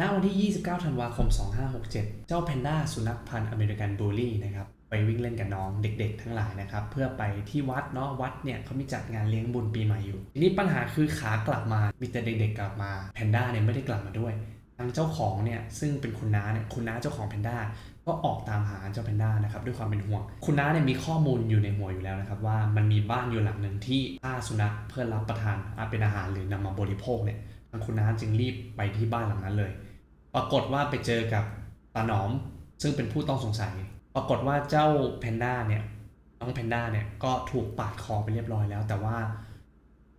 ณวันที่ 29 ธันวาคม 2567 เจ้าแพนด้าสุนัขพันธุ์อเมริกันบูลลี่นะครับไปวิ่งเล่นกับน้องเด็ก ๆ ทั้งหลายนะครับเพื่อไปที่วัดเนาะวัดเนี่ยเขามีจัดงานเลี้ยงบุญปีใหม่อยู่ ทีนี้ปัญหาคือขากลับมามีแต่เด็กๆกลับมาแพนด้าเนี่ยไม่ได้กลับมาด้วย ทางเจ้าของเนี่ยซึ่งเป็นคุณน้าเนี่ยคุณน้าเจ้าของแพนด้าก็ออกตามหาเจ้าแพนด้านะครับด้วยความเป็นห่วง คุณน้าเนี่ยมีข้อมูลอยู่ในหัวอยู่แล้วนะครับว่ามันมีบ้านอยู่หลังหนึ่งที่ฆ่าสุนัขเพื่อรับประทานเป็นอาหารหรือนำมาบริโภคเนี่ย ทางคุณน้าจึงรีบไปที่บ้านหลังนั้นเลย ปรากฏว่าไปเจอกับตาหนอมซึ่งเป็นผู้ต้องสงสัย ปรากฏว่าเจ้าแพนด้าเนี่ยน้องแพนด้าเนี่ยก็ถูกปาดคอไปเรียบร้อยแล้ว แต่ว่า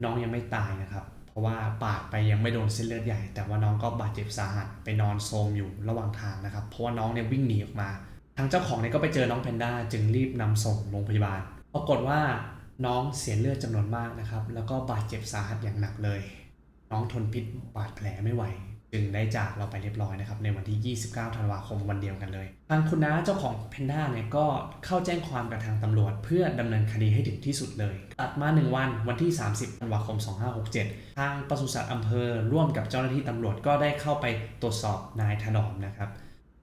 น้องยังไม่ตายนะครับ เพราะว่าปาดไปยังไม่โดนเส้นเลือดใหญ่ แต่ว่าน้องก็บาดเจ็บสาหัสไปนอนโซมอยู่ระหว่างทางนะครับ เพราะว่าน้องเนี่ยวิ่งหนีออกมา ทางเจ้าของเนี่ยก็ไปเจอน้องแพนด้าจึงรีบนำส่งโรงพยาบาล ปรากฏว่าน้องเสียเลือดจำนวนมากนะครับ แล้วก็บาดเจ็บสาหัสอย่างหนักเลย น้องทนพิษบาดแผลไม่ไหว จึงได้จากเราไปเรียบร้อยนะครับ ในวันที่ 29 ธันวาคมวันเดียวกันเลย ทางคุณน้าเจ้าของเพนด้าเนี่ยก็เข้าแจ้งความกับทางตำรวจ เพื่อดำเนินคดีให้ถึงที่สุดเลย ตัดมา 1 วันวันที่ 30 ธันวาคม 2567 ทางปศุสัตว์อำเภอร่วมกับเจ้าหน้าที่ตำรวจก็ได้เข้าไปตรวจสอบนายถนอมนะครับ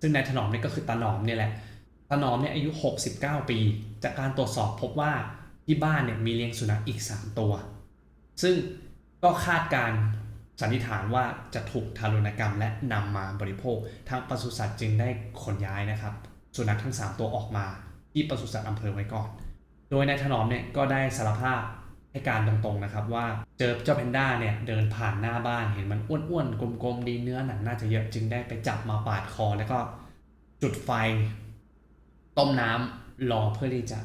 ซึ่งนายถนอมเนี่ยก็คือตาหนอมเนี่ยแหละตาหนอมเนี่ยอายุ 69 ปี จากการตรวจสอบพบว่าที่บ้านเนี่ยมีเลี้ยงสุนัขอีก 3 ตัว ซึ่งก็คาดการ สันนิษฐานว่าจะถูกทารุณกรรมและนำมาบริโภค ทางปศุสัตว์จึงได้ขนย้ายนะครับ สุนัขทั้ง 3 ตัวออกมา ที่ปศุสัตว์อำเภอไว้ก่อน โดยนายถนอมเนี่ยก็ได้สารภาพให้การตรงๆนะครับว่าเจอเจ้าแพนด้าเนี่ยเดินผ่านหน้าบ้านเห็นมันอ้วนๆกลมๆดีเนื้อหนังน่าจะเยอะจึงได้ไปจับมาปาดคอ แล้วก็จุดไฟ ต้มน้ำรอเพื่อที่จะ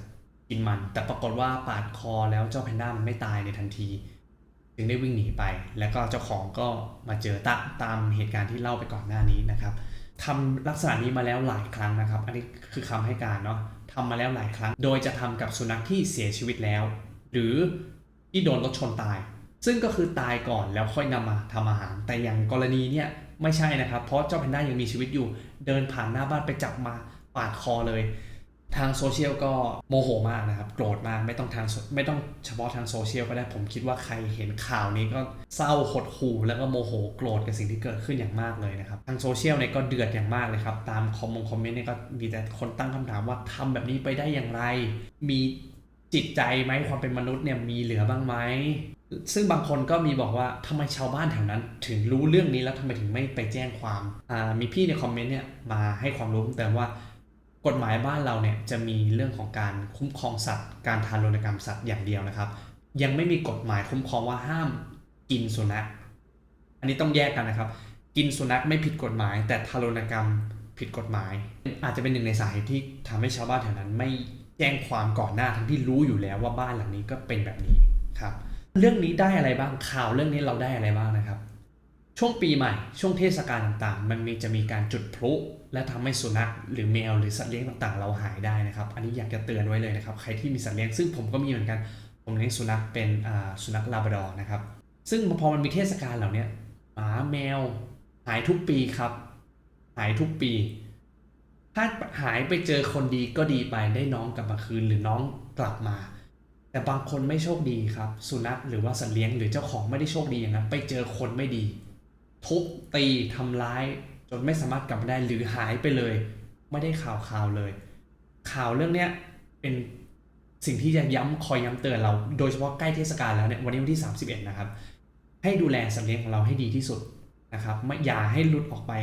กินมัน แต่ปรากฏว่าปาดคอแล้วเจ้าแพนด้ามันไม่ตายในทันที จึงได้วิ่งหนีไป แล้วก็เจ้าของก็มาเจอตาตามเหตุการณ์ที่เล่าไปก่อนหน้านี้นะครับทำลักษณะนี้มาแล้วหลายครั้งนะครับ อันนี้คือคำให้การเนาะทำมาแล้วหลายครั้ง โดยจะทำกับสุนัขที่เสียชีวิตแล้ว หรือที่โดนรถชนตาย ซึ่งก็คือตายก่อนแล้วค่อยนำมาทำอาหาร แต่อย่างกรณีเนี่ยไม่ใช่นะครับ เพราะเจ้าแพนด้ายังมีชีวิตอยู่ เดินผ่านหน้าบ้านไปจับมาปาดคอเลย ทางโซเชียลก็โมโหมากนะครับ โกรธมากไม่ต้องทางไม่ต้องเฉพาะทางโซเชียลก็ได้ผมคิดว่าใครเห็นข่าวนี้ก็เศร้าหดหู่แล้วก็โมโหโกรธกับสิ่งที่เกิดขึ้นอย่างมากเลยนะครับ ทางโซเชียลเนี่ยก็เดือดอย่างมากเลยครับ ตามคอมมงคอมเมนต์เนี่ยก็มีแต่คนตั้งคำถามว่าทำแบบนี้ไปได้อย่างไร มีจิตใจไหมความเป็นมนุษย์เนี่ยมีเหลือบ้างไหมซึ่งบางคนก็มีบอกว่าทำไมชาวบ้านแถวนั้น ถึงรู้เรื่องนี้แล้วทำไมถึงไม่ไปแจ้งความมีพี่ในคอมเมนต์เนี่ยมาให้ความรู้เพิ่มเติมว่า กฎหมายบ้านเราเนี่ยจะมีเรื่องของการคุ้มครองสัตว์ การทารุณกรรมสัตว์อย่างเดียวนะครับ ยังไม่มีกฎหมายคุ้มครองว่าห้ามกินสุนัข อันนี้ต้องแยกกันนะครับ กินสุนัขไม่ผิดกฎหมาย แต่ทารุณกรรมผิดกฎหมาย อาจจะเป็นหนึ่งในสาเหตุที่ทำให้ชาวบ้านแถวนั้น ไม่แจ้งความก่อนหน้าทั้งที่รู้อยู่แล้วว่าบ้านหลังนี้ก็เป็นแบบนี้ครับ เรื่องนี้ได้อะไรบ้างข่าวเรื่องนี้เราได้อะไรบ้างนะครับ ช่วงปีใหม่ ช่วงเทศกาลต่างๆ มันมีจะมีการจุดพลุ และทำให้สุนัขหรือแมวหรือสัตว์เลี้ยงต่างๆ เราหายได้นะครับ อันนี้อยากจะเตือนไว้เลยนะครับ ใครที่มีสัตว์เลี้ยงซึ่งผมก็มีเหมือนกัน ผมเลี้ยงสุนัขเป็นสุนัขลาบราดอร์นะครับ ซึ่งพอมันมีเทศกาลเหล่านี้หมาแมวหายทุกปีครับ หายทุกปี ถ้าหายไปเจอคนดีก็ดีไปได้น้องกลับมาคืนหรือน้องกลับมาแต่บางคนไม่โชคดีครับ สุนัขหรือว่าสัตว์เลี้ยงหรือเจ้าของไม่ได้โชคดีอย่างนั้นไปเจอคนไม่ดี ทุบตีทำร้าย จนไม่สามารถกลับมาได้หรือหายไปเลย ไม่ได้ข่าวข่าวเลย ข่าวเรื่องเนี้ยเป็นสิ่งที่จะย้ำคอยย้ำเตือนเรา โดยเฉพาะใกล้เทศกาลแล้วเนี่ยวันนี้วันที่ 31 นะครับ ให้ดูแลสัตว์เลี้ยงของเราให้ดีที่สุดนะครับไม่อย่าให้หลุดออกไป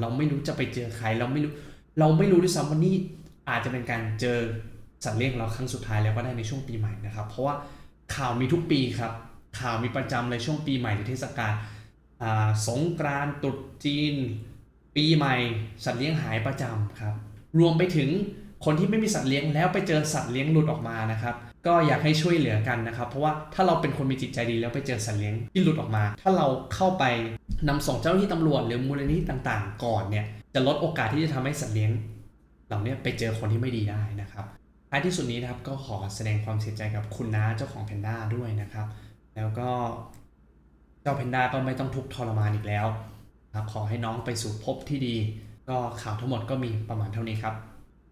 เราไม่รู้จะไปเจอใครเราไม่รู้เราไม่รู้ด้วยซ้ำว่านี่อาจจะเป็นการเจอสัตว์เลี้ยงเราครั้งสุดท้ายแล้วก็ได้ในช่วงปีใหม่นะครับ เพราะว่าข่าวมีทุกปีครับข่าวมีประจำเลยช่วงปีใหม่หรือเทศกาล สงกรานต์ตรุษจีน ปีใหม่ สัตว์เลี้ยงหายประจำครับ รวมไปถึงคนที่ไม่มีสัตว์เลี้ยงแล้วไปเจอสัตว์เลี้ยงหลุดออกมานะครับ ก็อยากให้ช่วยเหลือกันนะครับ เพราะว่าถ้าเราเป็นคนมีจิตใจดีแล้วไปเจอสัตว์เลี้ยงที่หลุดออกมา ถ้าเราเข้าไปนำส่งเจ้าหน้าที่ตำรวจหรือมูลนิธิต่างๆ ก่อนเนี่ยจะลดโอกาสที่จะทำให้สัตว์เลี้ยงเหล่านี้ไปเจอคนที่ไม่ดีได้นะครับท้ายที่สุดนี้นะครับก็ขอแสดงความเสียใจกับคุณน้าเจ้าของแพนด้าด้วยนะครับ แล้วก็ จ้าแพนด้าก็ไม่ต้องทุกข์ทรมานอีกแล้วครับขอให้น้องไปสู่ภพที่ดี ก็ข่าวทั้งหมดก็มีประมาณเท่านี้ครับ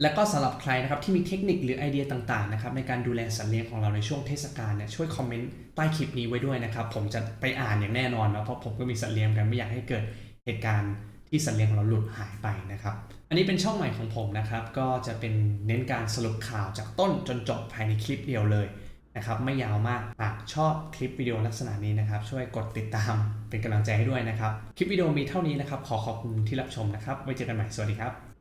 และก็สำหรับใครนะครับที่มีเทคนิคหรือไอเดียต่างๆนะครับในการดูแลสัตว์เลี้ยงของเราในช่วงเทศกาลเนี่ยช่วยคอมเมนต์ใต้คลิปนี้ไว้ด้วยนะครับผมจะไปอ่านอย่างแน่นอนเนะเพราะผมก็มีสัตว์เลี้ยงกันไม่อยากให้เกิดเหตุการณ์ที่สัตว์เลี้ยงของเราหลุดหายไปนะครับอันนี้เป็นช่องใหม่ของผมนะครับก็จะเป็นเน้นการสรุปข่าวจากต้นจนจบภายในคลิปเดียวเลย นะครับไม่ยาวมากหากชอบคลิปวิดีโอลักษณะนี้นะครับ ช่วยกดติดตามเป็นกำลังใจให้ด้วยนะครับ คลิปวิดีโอมีเท่านี้นะครับ ขอขอบคุณที่รับชมนะครับ ไว้เจอกันใหม่ สวัสดีครับ